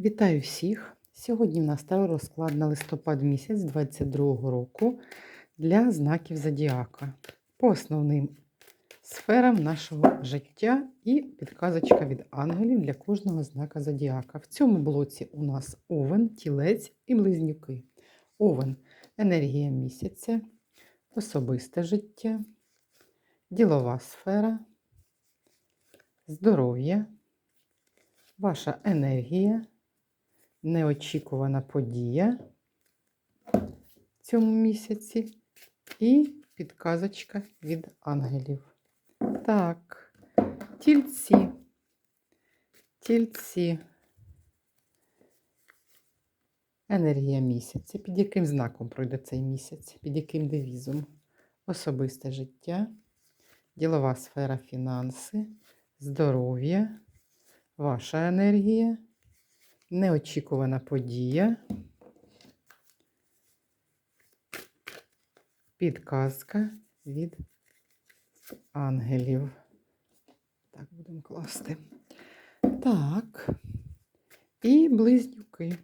Вітаю всіх! Сьогодні в нас старий розклад на листопад місяць 22 року для знаків Зодіака по основним сферам нашого життя і підказочка від ангелів для кожного знака Зодіака. В цьому блоці у нас овен, тілець і близнюки. Овен енергія місяця, особисте життя, ділова сфера, здоров'я, ваша енергія неочікувана подія в цьому місяці і підказочка від ангелів. Так, тільці, тільці. Енергія місяця. Під яким знаком пройде цей місяць? Під яким девізом? Особисте життя, ділова сфера фінанси, здоров'я, ваша енергія неочікувана подія. Підказка від ангелів. Так, будемо класти. Так. І близнюки.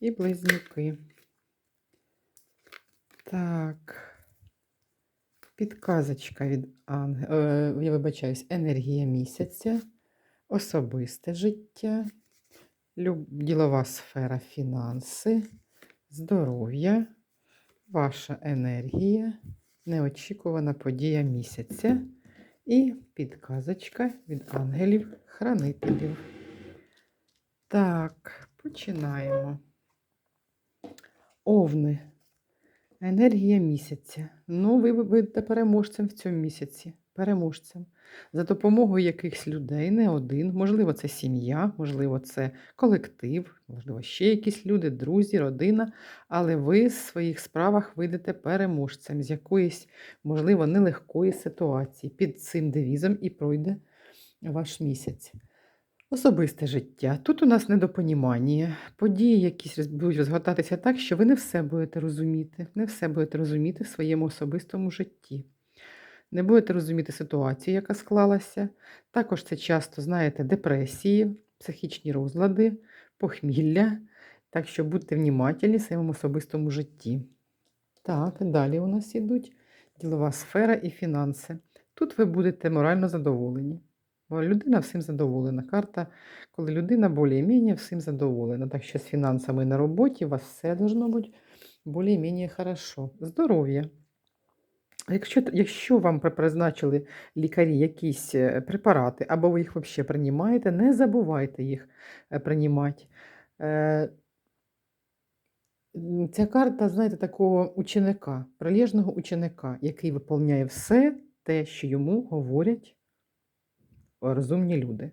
І близнюки. Так. Підказочка від ангелів. Я вибачаюсь, енергія місяця, особисте життя. Ділова сфера фінанси, здоров'я, ваша енергія, неочікувана подія місяця і підказочка від ангелів-хранителів. Так, починаємо. Овни. Енергія місяця. Ну, ви будете переможцем в цьому місяці. Переможцем. За допомогою якихось людей, не один. Можливо, це сім'я, можливо, це колектив, можливо, ще якісь люди, друзі, родина. Але ви в своїх справах вийдете переможцем з якоїсь, можливо, нелегкої ситуації. Під цим девізом і пройде ваш місяць. Особисте життя. Тут у нас недопонімання. Події якісь будуть розгортатися так, що ви не все будете розуміти. Не все будете розуміти в своєму особистому житті. Не будете розуміти ситуацію, яка склалася. Також це часто, знаєте, депресії, психічні розлади, похмілля. Так що будьте внімательні в своєму особистому житті. Так, далі у нас ідуть ділова сфера і фінанси. Тут ви будете морально задоволені. Бо людина всім задоволена. Карта, коли людина більш-менш всім задоволена. Так що з фінансами на роботі у вас все должно бути більш-менш хорошо. Здоров'я. Якщо, якщо вам призначили лікарі якісь е, препарати, або ви їх взагалі приймаєте, не забувайте їх е, приймати. Е, Ця карта, знаєте, такого ученика, прилежного ученика, який виповняє все те, що йому говорять розумні люди.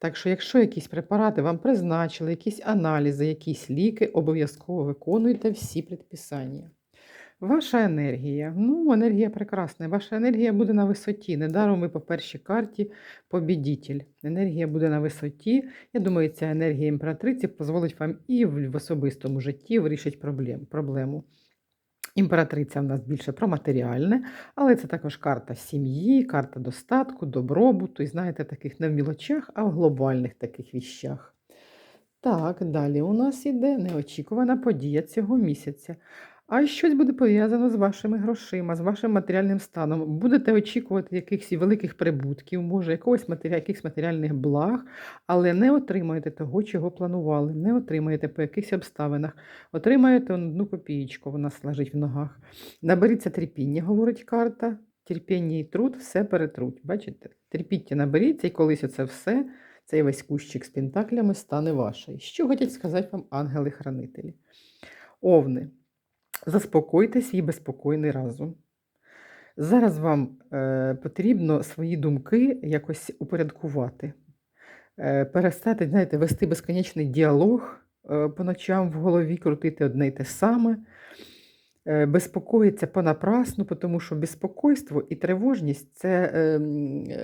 Так що, якщо якісь препарати вам призначили, якісь аналізи, якісь ліки, обов'язково виконуйте всі предписання. Ваша енергія. Ну, енергія прекрасна. Ваша енергія буде на висоті. Недаром ви по першій карті побідітель. Енергія буде на висоті. Я думаю, ця енергія імператриці дозволить вам і в особистому житті вирішити проблем, проблему. Імператриця в нас більше про матеріальне, але це також карта сім'ї, карта достатку, добробуту, і знаєте, таких не в мілочах, а в глобальних таких віщах. Так, далі у нас іде неочікувана подія цього місяця. А щось буде пов'язано з вашими грошима, з вашим матеріальним станом. Будете очікувати якихось великих прибутків, може, якогось матеріал, якихось матеріальних благ, але не отримаєте того, чого планували, не отримаєте по якихось обставинах. Отримаєте одну копієчку, вона лежить в ногах. Наберіться терпіння, говорить карта. Терпіння і труд все перетруть. Бачите? Терпіття наберіться, і колись оце все, цей весь кущик з пентаклями стане вашим. Що хочуть сказати вам ангели-хранителі? Овни. Заспокойте свій безпокійний разум. Зараз вам е, потрібно свої думки якось упорядкувати, е, перестати, знаєте, вести безконечний діалог е, по ночам в голові, крутити одне й те саме, е, безпокоїться понапрасну, тому що безпокойство і тривожність це е,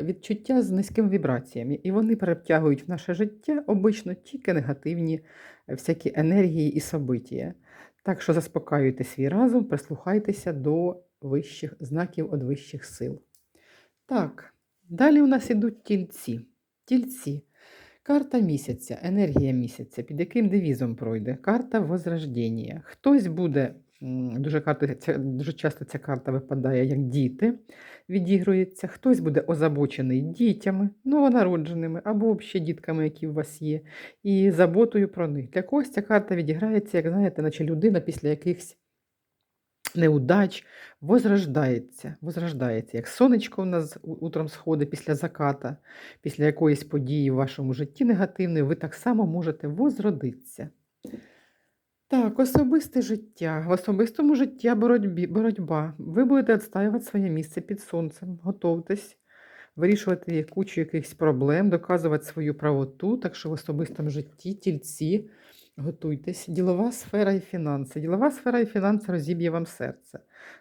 відчуття з низькими вібраціями, і вони перетягують в наше життя обично тільки негативні е, всякі енергії і события. Так що заспокаюйте свій разум, прислухайтеся до вищих знаків від вищих сил. Так, далі у нас ідуть тільці. Тільці. Карта місяця, енергія місяця, під яким девізом пройде? Карта Возрождення. Хтось буде, дуже, карта, ця, дуже часто ця карта випадає як діти, відігрується, хтось буде озабочений дітями, новонародженими або взагалі дітками, які у вас є, і заботою про них. Для когось ця карта відіграється, як знаєте, наче людина після якихось неудач возрождається, возрождається, як сонечко у нас утром сходить після заката, після якоїсь події в вашому житті негативної, ви так само можете возродитися. Так, особисте життя. В особистому житті боротьбі, боротьба. Ви будете відстоювати своє місце під сонцем. Готовтесь вирішувати кучу якихось проблем, доказувати свою правоту. Так що в особистому житті тільці готуйтесь. Ділова сфера і фінанси. Ділова сфера і фінанси розіб'є вам серце.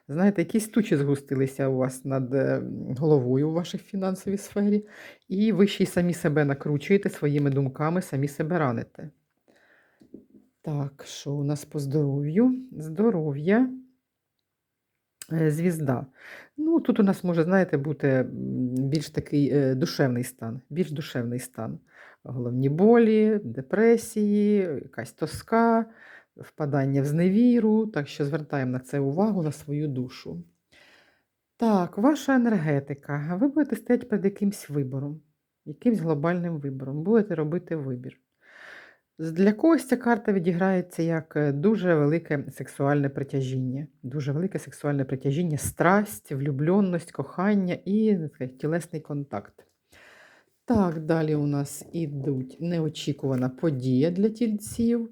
Знаєте, якісь тучі згустилися у вас над е, головою у вашій фінансовій сфері, і ви ще й самі себе накручуєте своїми думками, самі себе раните. Так, що у нас по здоров'ю? Здоров'я. Е, Звізда. Ну, тут у нас може, знаєте, бути більш такий е, душевний стан, більш душевний стан. Головні болі, депресії, якась тоска, впадання в зневіру. Так що звертаємо на це увагу, на свою душу. Так, ваша енергетика. Ви будете стояти перед якимсь вибором, якимсь глобальним вибором. Будете робити вибір. Для когось ця карта відіграється як е, дуже велике сексуальне притяжіння. Дуже велике сексуальне притяжіння, страсть, влюбленість, кохання і так тілесний контакт. Так, далі у нас ідуть неочікувана подія для тільців.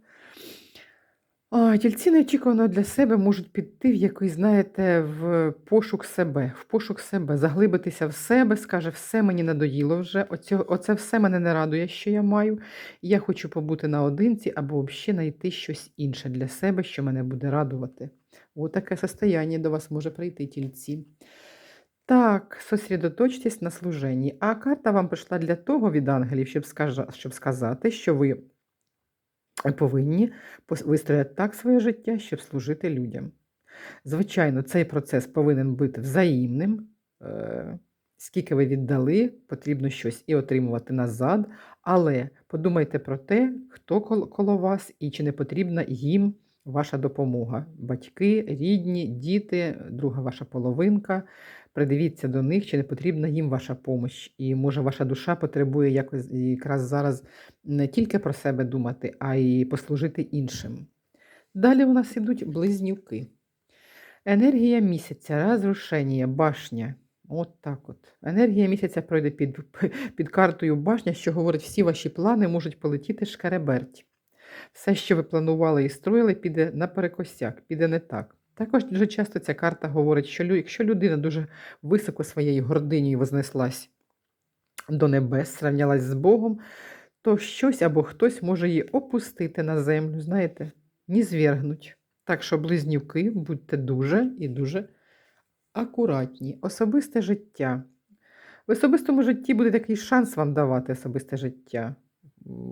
Тільці неочікувано для себе можуть піти в якийсь, знаєте, в пошук себе, в пошук себе, заглибитися в себе, скаже, все мені надоїло вже, оце, оце все мене не радує, що я маю. Я хочу побути наодинці або взагалі знайти щось інше для себе, що мене буде радувати. Ось таке состояння до вас може прийти тільці. Так, сосредоточтесь на служенні. А карта вам прийшла для того від ангелів, щоб сказати, що ви повинні вистроїти так своє життя, щоб служити людям. Звичайно, цей процес повинен бути взаємним. Е, Скільки ви віддали, потрібно щось і отримувати назад. Але подумайте про те, хто кол- коло вас і чи не потрібна їм ваша допомога. Батьки, рідні, діти, друга ваша половинка. Придивіться до них, чи не потрібна їм ваша помощь. І може ваша душа потребує якось якраз зараз не тільки про себе думати, а й послужити іншим. Далі у нас ідуть близнюки. Енергія місяця, розрушення, башня. От так от. Енергія місяця пройде під, під картою башня, що говорить, всі ваші плани можуть полетіти шкереберть. Все, що ви планували і строїли, піде наперекосяк, піде не так. Також дуже часто ця карта говорить, що якщо людина дуже високо своєю гординею вознеслась до небес, сравнялась з Богом, то щось або хтось може її опустити на землю, знаєте, ні звергнуть. Так що, близнюки, будьте дуже і дуже акуратні. Особисте життя. В особистому житті буде такий шанс вам давати особисте життя.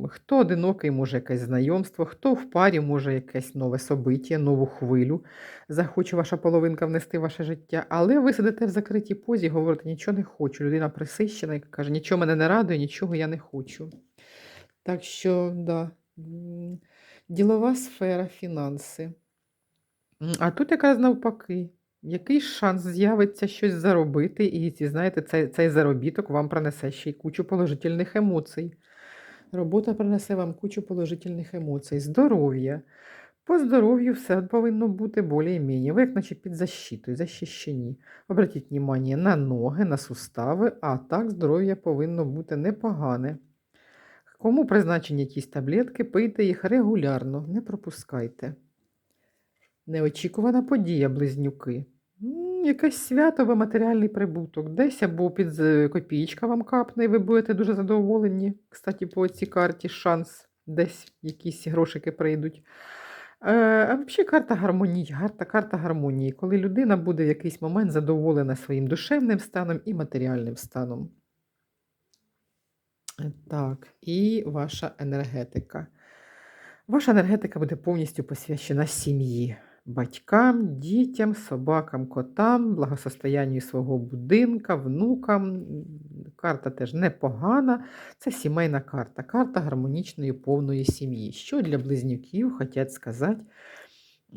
Хто одинокий, може якесь знайомство, хто в парі може якесь нове собиття, нову хвилю. Захоче ваша половинка внести в ваше життя. Але ви сидите в закритій позі і говорите, нічого не хочу. Людина присищена, яка каже, нічого мене не радує, нічого я не хочу. Так що, да, ділова сфера, фінанси. А тут якраз навпаки, який шанс з'явиться щось заробити, і знаєте, цей, цей заробіток вам принесе ще й кучу положительних емоцій. Робота принесе вам кучу положительних емоцій. Здоров'я. По здоров'ю все повинно бути більш-менш. Ви як наче під защитою, захищені. Обратіть увагу на ноги, на сустави, а так здоров'я повинно бути непогане. Кому призначені якісь таблетки, пийте їх регулярно, не пропускайте. Неочікувана подія, близнюки. Якесь свято або матеріальний прибуток. Десь або під копієчка вам капне, і ви будете дуже задоволені. Кстати, по цій карті шанс десь якісь грошики прийдуть. Е, А взагалі карта гармонії, карта, карта гармонії, коли людина буде в якийсь момент задоволена своїм душевним станом і матеріальним станом. Так, і ваша енергетика. Ваша енергетика буде повністю посвящена сім'ї. Батькам, дітям, собакам, котам, благосостоянню свого будинка, внукам. Карта теж непогана. Це сімейна карта, карта гармонічної повної сім'ї. Що для близнюків хочуть сказати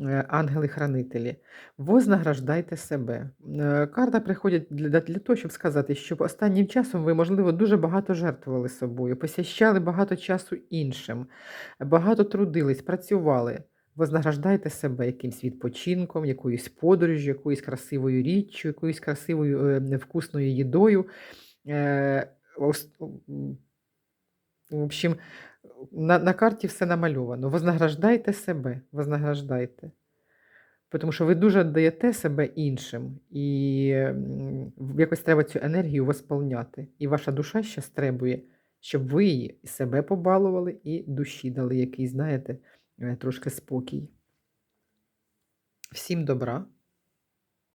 е, ангели-хранителі? Вознаграждайте себе. Е, Карта приходить для, для того, щоб сказати, що останнім часом ви, можливо, дуже багато жертвували собою, посвящали багато часу іншим, багато трудились, працювали. Вознаграждайте себе якимсь відпочинком, якоюсь подорожю, якоюсь красивою річчю, якоюсь красивою е, вкусною їдою. Е, в общем, на, на карті все намальовано. Вознаграждайте себе, вознаграждайте. Тому що ви дуже даєте себе іншим, і якось треба цю енергію восполняти. І ваша душа ще требує, щоб ви її себе побалували, і душі дали який, знаєте, трошки спокій. Всім добра,